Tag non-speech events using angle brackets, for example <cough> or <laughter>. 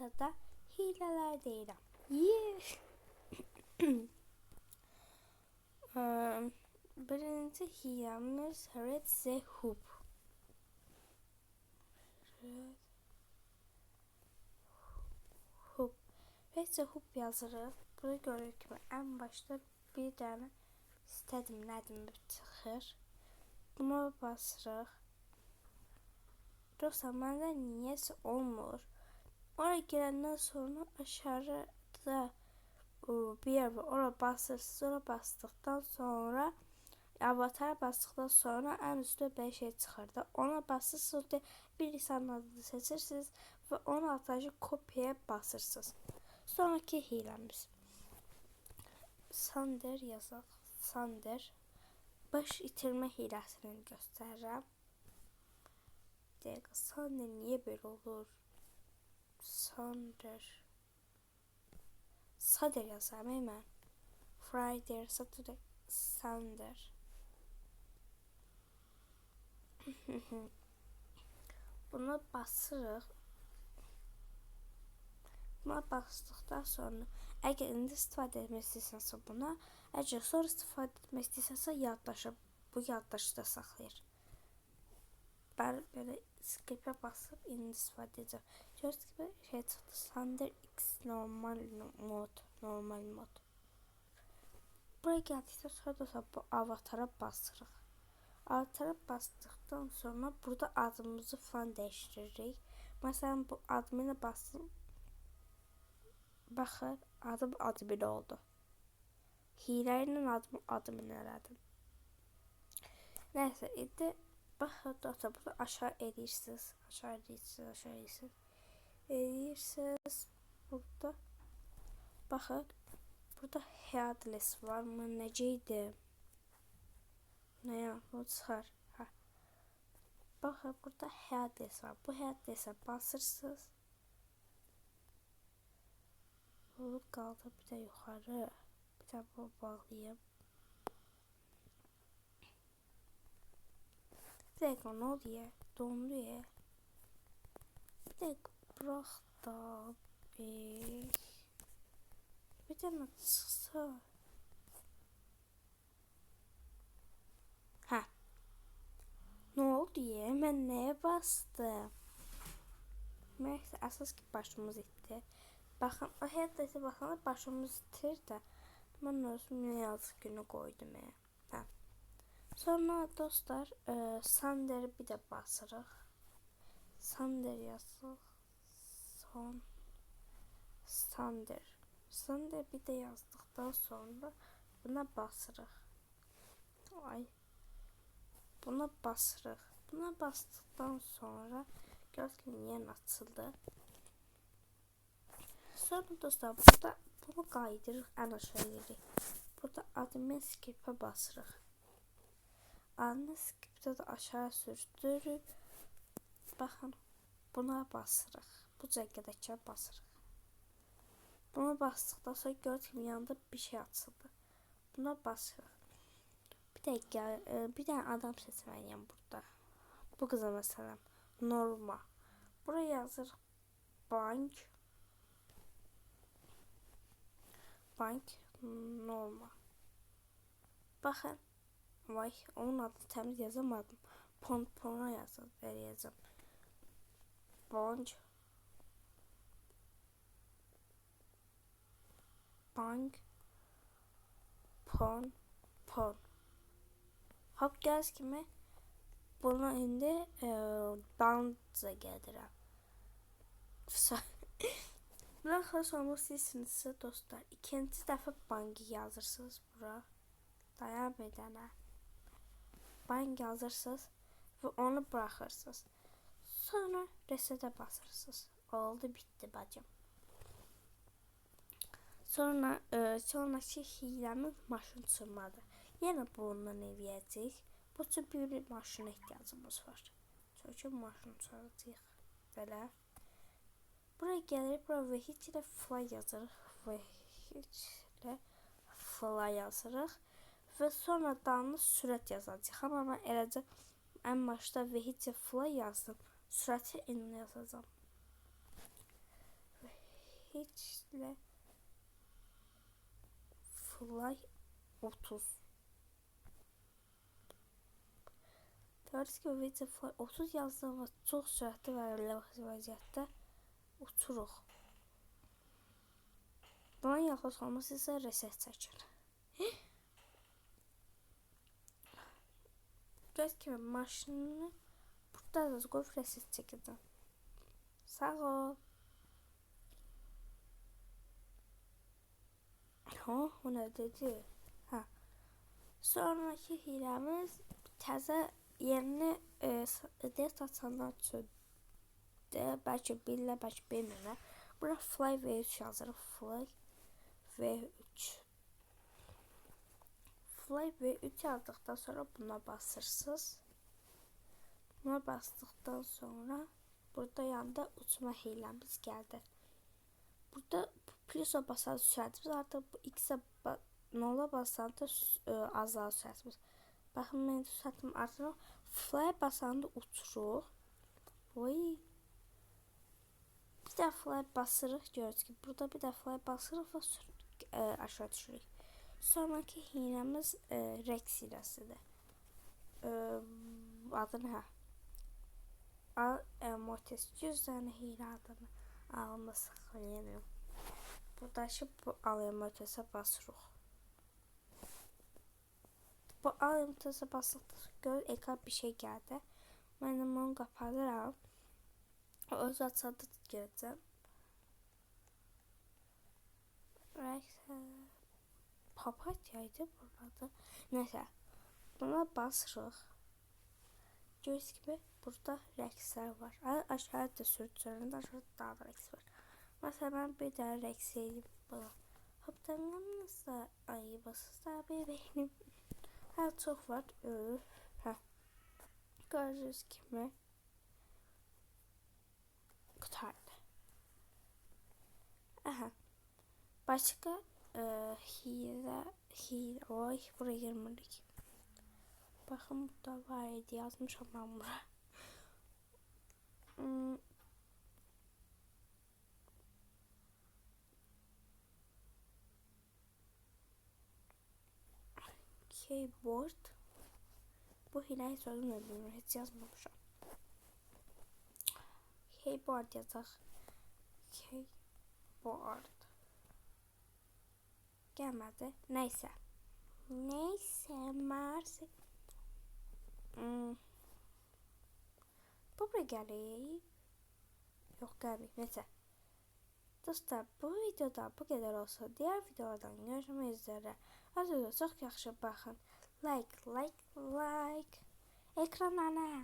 haftada hileler deyirəm. Yeah. <clears throat> Birinci hilemiz Red Z Hoop. Red Hoop. Red Z Hoop yazırıq. Burada görür kimi ən başda bir dənə istədim nədim çıxır. Buna basırıq. Dostlar məndə niyəsə olmur. Oraya girəndən sonra aşağıda bir yer var. Oraya basırsınız. Oraya bastıktan sonra avatara bastıktan sonra en üstte bir şey çıxır da. Ona basırsınız da bir insanın adını seçirsiniz ve onun altına kopyaya basırsınız. Sonraki hilemiz. Sander yazaq. Sander. Baş itirmə hiləsini göstərirəm. Bir dəqiqə, Sander niyə belə olur? Sander. Sader yazarım ey mən. Friday, Saturday, Sander. <laughs> Buna basırıq. Buna basdıqdan sonra əgər indi istifadə etmək istəyirsənsə buna, əgər sonra istifadə etmək istəyirsənsə yaddaşa, bu yaddaşı da saxlayır. Ben böyle skip'e basıp indi istifadə edəcəm. Gördüyünüz gibi şey. Sander X normal mod, normal mod. Buraya gəldikdən sonra da bu avatara basırıq. Avatara bastıktan sonra burada adımızı falan değiştiririk. Mesela bu admine bastım. Baxın, adım admin oldu. Hile ilə adım admin elədim. Neyse, indi baxın, dostlar, burada aşağı edirsiniz. Aşağı edirsiniz, aşağı edirsiniz. Edirsiniz. Burada baxın, burada headless var mı? Necəydi? Ne ya? O çıxar. Ha. Baxın, burada headless var. Bu headless'e basırsınız. Bu qaldı bir də yuxarı. Bir də bu bağlayayım. Bir dəqiqə nə oldu ya? Dondu ya. Bir dəqiqə da. Bir, bir dənə çıxsa. Hə. Nə oldu ya? Mən nəyə bastım? Nəysə, əsas ki başımız itdi. Baxın, o hətta baxanda başımız itir də. Mən özüm nə yazıq günü qoydum ya. Hə. Sonra dostlar, e, Sander bir də basırıq. Sander yazıq. Son Sander. Sander bir də yazdıqdan sonra buna basırıq. Ay. Buna basırıq. Buna bastıktan sonra gördüğünüz yer açıldı. Sonra dostlar burada bunu kaydırırıq ən aşağı yeri. Burada admin skip'e basırıq. Admin skip'te de aşağı sürtürüb. Baxın buna basırıq. Bu cəngədəkə basırıq. Buna basdıqdan sonra gördüyüm kimi yanında bir şey açıldı. Buna basırıq. Bir dəqiqə, e, bir dənə adam seçməliyəm burada. Bu qıza məsələn Norma. Buraya yazırıq bank bank norma. Baxın. Vay, onun adını təmiz yazamadım. Pon pona yazıb verəcəm. Bank bank pon pon. Hop gəz kimi bunu indi e, danca gəlirəm. <laughs> Bundan xilas olmaq istəyirsinizsə dostlar, ikinci dəfə banki yazırsınız bura. Dayan bir dənə. Bank yazırsınız və onu buraxırsınız. Sonra resetə basırsınız. Oldu, bitti bacım. Sonra e, sonraki hiləmiz maşın sürmədir. Yenə bundan eləyəcəyik. Bu üçün bir, maşına ihtiyacımız var. Çünki maşın sürəcəyik. Belə. Buraya gəlib, bura vehic ilə fly yazırıq. Vehic ilə fly yazırıq. Və sonra danlı sürət yazacağıq. Amma mən eləcə ən başda vehic ilə fly yazdım. Sürəti indi yazacağım. Keçlə Fly 30. Gördüyünüz gibi video Fly 30 yazdığımız çox sürətli və real vəziyyətdə uçuruq. Bunun yaxşı olması ise reset çəkir. Gördüyünüz gibi maşını burada da qoyub reset çəkəcəm. Sağ ol. Ha, o ne dedi? Ha. Sonraki hilemiz təzə yeni e, de satanlar üçün de belki bilirlər, belki bilmirlər. Bura fly v3 yazırıq. Fly v3. Fly v3 yazdıktan sonra buna basırsınız. Buna bastıktan sonra burada yanında uçma hilemiz geldi. Burada plusa basan sürətimiz artıq bu x-ə nola basanda e, azalır sürətimiz. Baxın mən sürətim artırır. Fly basanda uçuruq. Oy. Bir də fly basırıq görürüz ki, burada bir də fly basırıq və e, aşağı düşürük. Sonraki hilemiz e, Rex hiləsidir. E, adı nə? Al Mortis cüzdanı hile adını ağlımda saxlayamıyorum. Şu bu al Mortis'e basırıq. Bu al Mortis'e basdıqda gör ekran bir şey geldi. Mən onu qapadıram. Öz girəcəm. Rex papatyaydı burada. Neyse. Buna basırıq. Gördüğünüz gibi burada reksler var. Aşağıda sürtülerinde aşağıda daha da reks var. Mesela ben bir tane reks yedim bana. Haptanım nasıl ayıbasız da bebeğim. Her çok var. Öf. Heh. Gördüğünüz gibi kurtardı. Aha. Başka e, hile, hile, oy buraya girmedik. Bakın burada var idi yazmışım ben buraya. Hmm. Keyboard. Bu hileyi söylemedim. Hiç yazmamışım. Keyboard yazak. Keyboard. Gelmedi. Neyse. Neyse. Mars. Hmm. Bu buraya gəlir. Yox, gəlmir. Neysə. Dostlar, bu videoda bu qədər olsa, diğer videolardan görüşmək üzrə. Özünüzə çox yaxşı baxın. Like, like, like. Ekranlara.